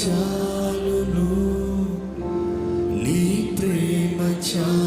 చాలును. నీ ప్రేమ చాలు